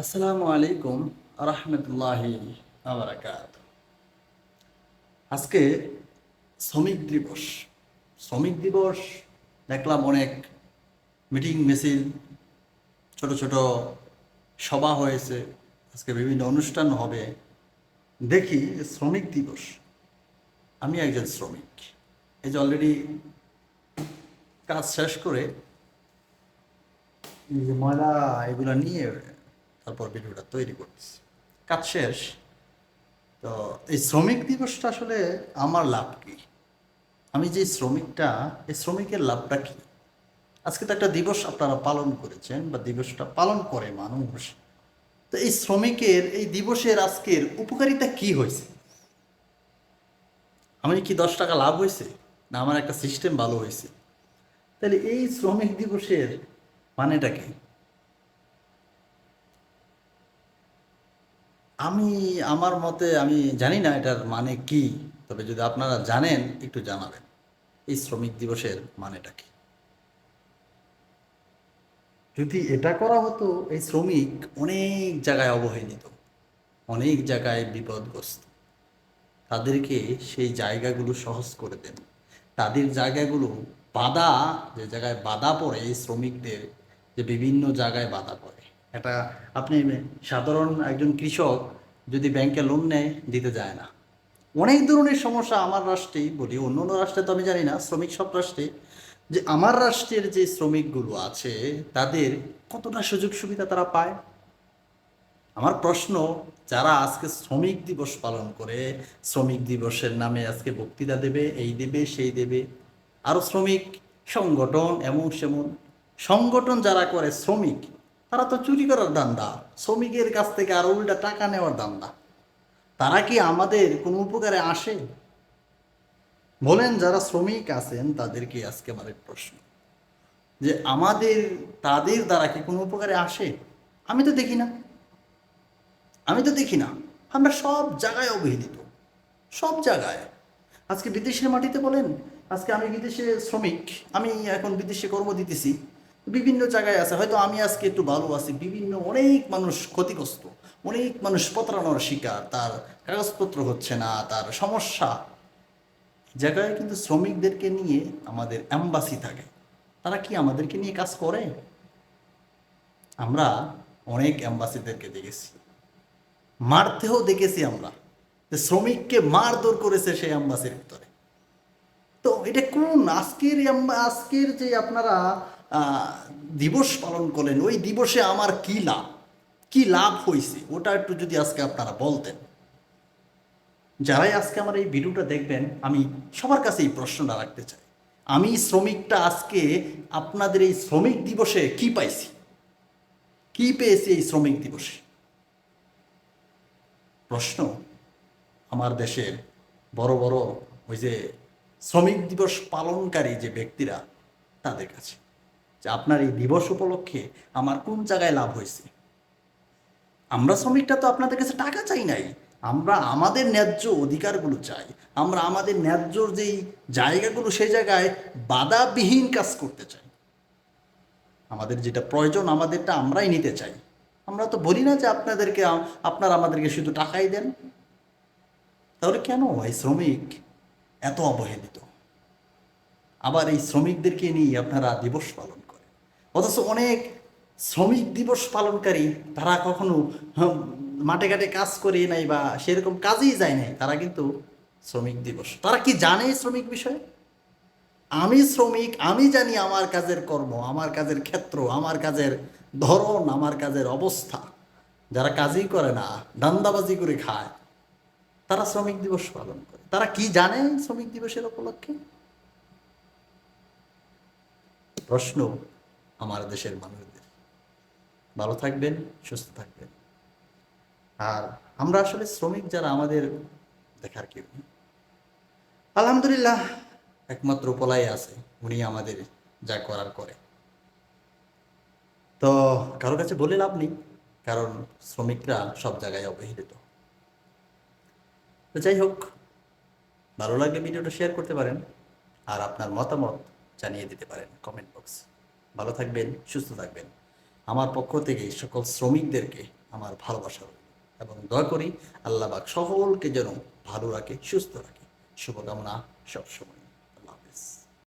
আসসালামু আলাইকুম রহমতুল্লাহি আবরাকাত আজকে শ্রমিক দিবস। শ্রমিক দিবস দেখলাম অনেক মিটিং, মিছিল, ছোট ছোট সভা হয়েছে। আজকে বিভিন্ন অনুষ্ঠান হবে। দেখি শ্রমিক দিবস। আমি একজন শ্রমিক। এই যে অলরেডি কাজ শেষ করে ময়লা এগুলো নিয়ে তারপর ভিডিওটা তৈরি করতেছি। কাজ শেষ। তো এই শ্রমিক দিবসটা আসলে আমার লাভ কি? আমি যে শ্রমিকটা, এই শ্রমিকের লাভটা কি? আজকে তো একটা দিবস আপনারা পালন করেছেন বা দিবসটা পালন করে মানুষ। তো এই শ্রমিকের, এই দিবসের আজকের উপকারিতা কি হয়েছে? আমি কি দশ টাকা লাভ হয়েছে? না, আমার একটা সিস্টেম ভালো হয়েছে। তাহলে এই শ্রমিক দিবসের মানেটা কি? আমি, আমার মতে, আমি জানি না এটার মানে কি, তবে যদি আপনারা জানেন, একটু জানাবেন। এই শ্রমিক দিবসের মানেটা কি? যদি এটা করা হতো, এই শ্রমিক অনেক জায়গায় অবহেলিত, অনেক জায়গায় বিপদগ্রস্ত। তাদেরকে সেই জায়গাগুলো সহজ করে দেন। তাদের জায়গাগুলো বাধা, যে জায়গায় বাধা পড়ে এই শ্রমিকদের, যে বিভিন্ন জায়গায় বাধা পড়ে। এটা আপনি সাধারণ একজন কৃষক যদি ব্যাংকে লোন নেয়, দিতে যায় না। অনেক ধরনের সমস্যা আমার রাষ্ট্রেই বলি, অন্য অন্য রাষ্ট্রে তো আমি জানি না, শ্রমিক সব রাষ্ট্রে, যে আমার রাষ্ট্রের যে শ্রমিকগুলো আছে, তাদের কতটা সুযোগ সুবিধা তারা পায়? আমার প্রশ্ন, যারা আজকে শ্রমিক দিবস পালন করে, শ্রমিক দিবসের নামে আজকে বক্তৃতা দেবে, এই দেবে, সেই দেবে আরও শ্রমিক সংগঠন এমন সেমন সংগঠন যারা করে, শ্রমিক তারা তো চুরি করার দান্দা। শ্রমিকের কাছ থেকে আরও উল্টা টাকা নেওয়ার দান্দা। তারা কি আমাদের কোনো উপকারে আসে? বলেন, যারা শ্রমিক আছেন, তাদেরকে আজকে আমার প্রশ্ন। যে আমাদের, তাদের দ্বারা কি কোনো উপকারে আসে? আমি তো দেখি না। আমি তো দেখি না। আমরা সব জায়গায় অবহেলিত। সব জায়গায়। আজকে বিদেশের মাটিতে বলেন, আজকে আমি বিদেশে শ্রমিক। আমি এখন বিদেশে কর্ম দিতেছি। বিভিন্ন জায়গায় আছে। হয়তো আমি আজকে একটু ভালো আছি। বিভিন্ন অনেক মানুষ ক্ষতিগ্রস্ত। অনেক মানুষ প্রতারণার শিকার। তার কাগজপত্র হচ্ছে না, তার সমস্যা। জায়গায় কিন্তু শ্রমিকদেরকে নিয়ে আমাদের অ্যাম্বাসি থাকে। তারা কি আমাদেরকে নিয়ে কাজ করে? আমরা অনেক অ্যাম্বাসিদেরকে দেখেছি। মারতেও দেখেছি আমরা যে শ্রমিককে মারধর করেছে সেই অ্যাম্বাসির ভিতরে। তো এটা কোন আজকের আজকের যে আপনারা দিবস পালন করলেন ওই দিবসে আমার কি লাভ? কি লাভ হয়েছে ওটা একটু যদি আজকে আপনারা বলতেন। যারাই আজকে আমার এই ভিডিওটা দেখবেন, আমি সবার কাছে এই প্রশ্নটা রাখতে চাই। আমি শ্রমিকটা আজকে আপনাদের এই শ্রমিক দিবসে কি পাইছি? কি পেয়েছি এই শ্রমিক দিবসে? প্রশ্ন আমার দেশের বড় বড় ওই যে শ্রমিক দিবস পালনকারী যে ব্যক্তিরা, তাদের কাছে। যে আপনার এই দিবস উপলক্ষে আমার কোন জায়গায় লাভ হয়েছে? আমরা শ্রমিকটা তো আপনাদের কাছে টাকা চাই নাই। আমরা আমাদের ন্যায্য অধিকারগুলো চাই। আমরা আমাদের ন্যায্যর যেই জায়গাগুলো, সেই জায়গায় বাধাবিহীন কাজ করতে চাই। আমাদের যেটা প্রয়োজন, আমাদেরটা আমরাই নিতে চাই। আমরা তো বলি না যে আপনাদেরকে, আপনারা আমাদেরকে শুধু টাকাই দেন। তাহলে কেন এই শ্রমিক এত অবহেলিত? আবার এই শ্রমিকদেরকে নিয়ে আপনারা দিবস পালন অথচ অনেক শ্রমিক দিবস পালনকারী, তারা কখনো মাঠে ঘাটে কাজ করে নাই বা সেরকম কাজেই যায় নাই। তারা কিন্তু শ্রমিক দিবস। তারা কি জানে শ্রমিক বিষয়ে? আমি শ্রমিক, আমি জানি আমার কাজের কর্ম, আমার কাজের ক্ষেত্র, আমার কাজের ধরন, আমার কাজের অবস্থা। যারা কাজই করে না, দান্দাবাজি করে খায়, তারা শ্রমিক দিবস পালন করে। তারা কি জানে শ্রমিক দিবসের উপলক্ষে? প্রশ্ন। আমার দেশের মানুষদের। ভালো থাকবেন, সুস্থ থাকবেন। আর আমরা আসলে শ্রমিক যারা, আমাদের দেখার কেউ আলহামদুলিল্লাহ, একমাত্র পলাই আছে, উনি আমাদের যা করার করে। তো কারও কাছে বলে লাভ নেই, কারণ শ্রমিকরা সব জায়গায় অবহেলিত। তো যাই হোক, ভালো লাগলে ভিডিওটা শেয়ার করতে পারেন, আর আপনার মতামত জানিয়ে দিতে পারেন কমেন্ট বক্স। ভালো থাকবেন, সুস্থ থাকবেন। আমার পক্ষ থেকে সকল শ্রমিকদেরকে আমার ভালোবাসা এবং দয়া করি আল্লাহবাক সকলকে যেন ভালো রাখে, সুস্থ রাখে। শুভকামনা সবসময়।